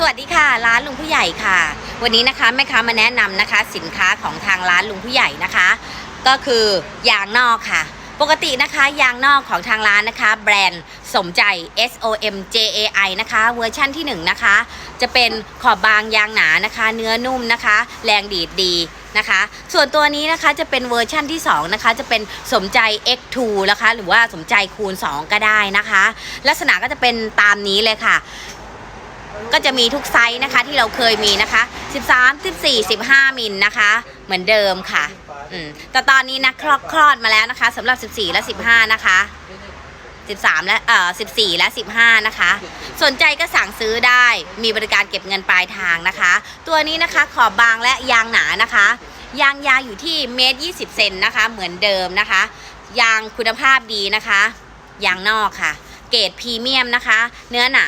สวัสดีค่ะร้านลุงผู้ใหญ่ค่ะ วันนี้นะคะแม่ค้ามาแนะนำนะคะ สินค้าของทางร้านลุงผู้ใหญ่นะคะ ก็คือยางนอกค่ะ ปกตินะคะยางนอกของทางร้านนะคะ แบรนด์สมใจ S O M J A I นะคะ เวอร์ชั่นที่ 1 นะคะ จะเป็นขอบบางยางหนานะคะ เนื้อนุ่มนะคะ แรงดีดดีนะคะ ส่วนตัวนี้นะคะจะเป็นเวอร์ชั่นที่ 2 นะคะ จะเป็นสมใจ X2 นะคะ หรือว่าสมใจคูณ 2 ก็ได้นะคะ ลักษณะก็จะเป็นตามนี้เลยค่ะ ก็จะมีทุกไซส์นะคะที่เราเคยมีนะคะ 13 14 15 มิลนะคะ เหมือนเดิมค่ะอืมแต่ตอนนี้นะคลอดคลอดมาแล้วนะคะสำหรับ 14 และ 15 นะคะ 13 และเอ่อ14 และ 15 นะคะ สนใจก็สั่งซื้อได้มีบริการเก็บเงินปลายทางนะคะ ตัวนี้นะคะขอบบางและยางหนานะคะ ยางยาวอยู่ที่เมตร20 เซนนะคะ เหมือนเดิมนะคะ ยางคุณภาพดีนะคะ ยางนอกค่ะ เกรดพรีเมียมนะคะ เนื้อหนา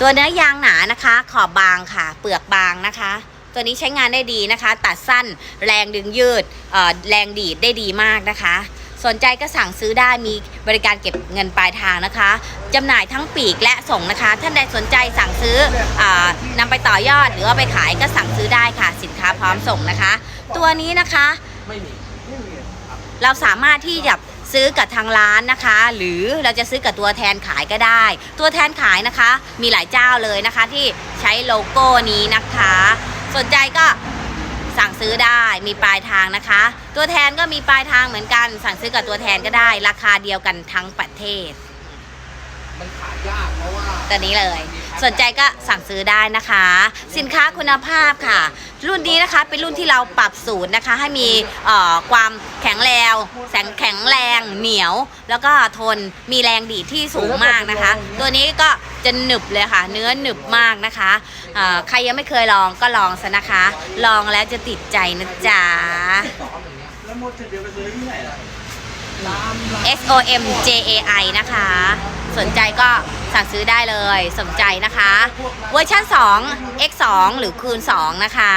ตัวเนื้อยางหนานะคะ ขอบบางค่ะ เปลือกบางนะคะ ตัวนี้ใช้งานได้ดีนะคะ ตัดสั้นแรงดึงยืดเอ่อแรงดีดได้ดีมากนะคะ สนใจก็สั่งซื้อได้มีบริการเก็บเงินปลายทางนะคะจำหน่ายทั้งปีกและส่งนะคะ ท่านใดสนใจสั่งซื้ออานำไปต่อยอดหรือว่าไปขายก็สั่งซื้อได้ค่ะ สินค้าพร้อมส่งนะคะ ตัวนี้นะคะ ไม่มีเราสามารถที่จะ ซื้อกับทางร้านนะคะ หรือเราจะซื้อกับตัวแทนขายก็ได้ ตัวแทนขายนะคะ มีหลายเจ้าเลยนะคะ ที่ใช้โลโก้นี้นะคะ สนใจก็สั่งซื้อได้มีปลายทางนะคะ ตัวแทนก็มีปลายทางเหมือนกัน สั่งซื้อกับตัวแทนก็ได้ ราคาเดียวกันทั้งประเทศ มันขายยากเพราะว่า ตัวนี้เลย สนใจก็สั่งซื้อได้นะคะ สินค้าคุณภาพค่ะ รุ่นนี้นะคะเป็นรุ่นที่เราปรับสูตรนะคะ ให้มีความแข็งแรงแสงแข็งแรงเหนียว แล้วก็ทนมีแรงดีที่สูงมากนะคะ ตัวนี้ก็จะหนึบเลยค่ะ เนื้อหนึบมากนะคะใครยังไม่เคยลองก็ลองซะนะคะ ลองแล้วจะติดใจนะจ๊ะแล้วมดจะเดียวไปซื้อที่ไหนล่ะ S O M J A I นะคะ สนใจก็สั่งซื้อได้เลยสนใจนะคะ เวอร์ชัน2 X 2หรือคูณ2นะคะ